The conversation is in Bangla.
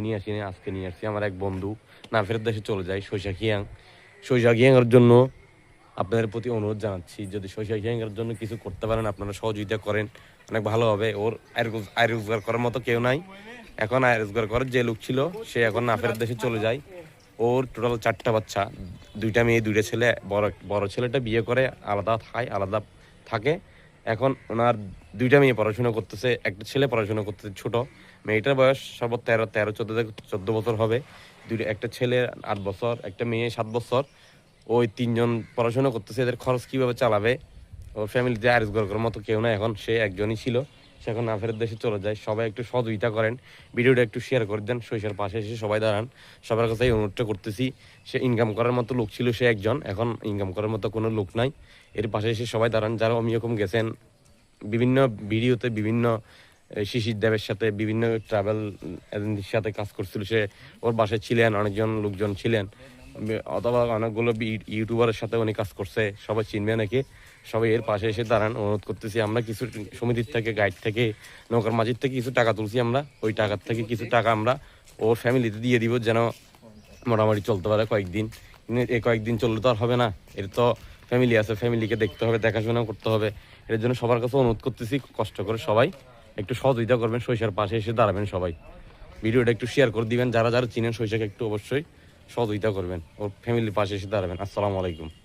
নিয়ে আসি, আজকে নিয়ে আসছি আমার এক বন্ধু না ফেরত দেশে চলে যায় সৈশা খিয়াং। সৈশা খিয়াংয়ের জন্য আপনাদের প্রতি অনুরোধ জানাচ্ছি, যদি সৈশা খিয়াংয়ের জন্য কিছু করতে পারেন, আপনারা সহযোগিতা করেন, অনেক ভালো হবে। ওর আয় রোজ- আয় রোজগার করার মতো কেউ নাই। এখন আয় রোজগার করার যে লোক ছিল, সে এখন না ফেরত দেশে চলে যায়। ওর টোটাল চারটা বাচ্চা, দুইটা মেয়ে, দুইটা ছেলে, বড় বড় ছেলেটা বিয়ে করে, আলাদা খায় আলাদা থাকে। এখন ওনার দুইটা মেয়ে পড়াশোনা করতেছে, একটা ছেলে পড়াশোনা করতেছে ছোট। মেয়েটার বয়স সর্ব তেরো তেরো, চোদ্দ চোদ্দ বছর হবে। দুইটা একটা ছেলে আট বছর, একটা মেয়ে সাত বছর। ওই তিনজন পড়াশোনা করতেছে, এদের খরচ কীভাবে চালাবে? ওর ফ্যামিলিতে আর রোজগার করার মতো কেউ না এখন সে একজনই ছিল। সে এখন না ফেরত দেশে চলে যায়। সবাই একটু সহযোগিতা করেন। ভিডিওটা একটু শেয়ার করে দেন। শৈশার পাশে এসে সবাই দাঁড়ান। সবার কাছে অনুরোধটা করতেছি, সে ইনকাম করার মতো লোক ছিল সে একজন। এখন ইনকাম করার মতো কোনো লোক নাই। এর পাশে এসে সবাই দাঁড়ান। যারা আমি এরকম গেছেন, বিভিন্ন ভিডিওতে বিভিন্ন শিশির দেবের সাথে, বিভিন্ন ট্রাভেল এজেন্সির সাথে কাজ করছিল সে। ওর বাসায় ছিলেন, অনেকজন লোকজন ছিলেন। অথবা অনেকগুলো ইউটিউবারের সাথে উনি কাজ করছে, সবাই চিনবে নাকি? সবাই এর পাশে এসে দাঁড়ান, অনুরোধ করতেছি, আমরা কিছু সমিতির থেকে গাইড থেকে, নৌকার মাঝির থেকে কিছু টাকা তুলছি আমরা, ওই টাকার থেকে কিছু টাকা আমরা ওর ফ্যামিলিতে দিয়ে দিব যেন মোটামুটি চলতে পারে কয়েকদিন। এ কয়েকদিন চললে তো আর হবে না, এর তো ফ্যামিলি আছে ফ্যামিলিকে দেখতে হবে দেখাশোনা করতে হবে। এর জন্য সবার কাছে অনুরোধ করতেছি, কষ্ট করে সবাই একটু সহযোগিতা করবেন সৈশার পাশে এসে দাঁড়াবেন সবাই। ভিডিওটা একটু শেয়ার করে দিবেন, যারা যারা চিনেন সৈশাকে একটু অবশ্যই সহযোগিতা করবেন। ওর ফ্যামিলির পাশে এসে দাঁড়াবেন। আসসালামু আলাইকুম।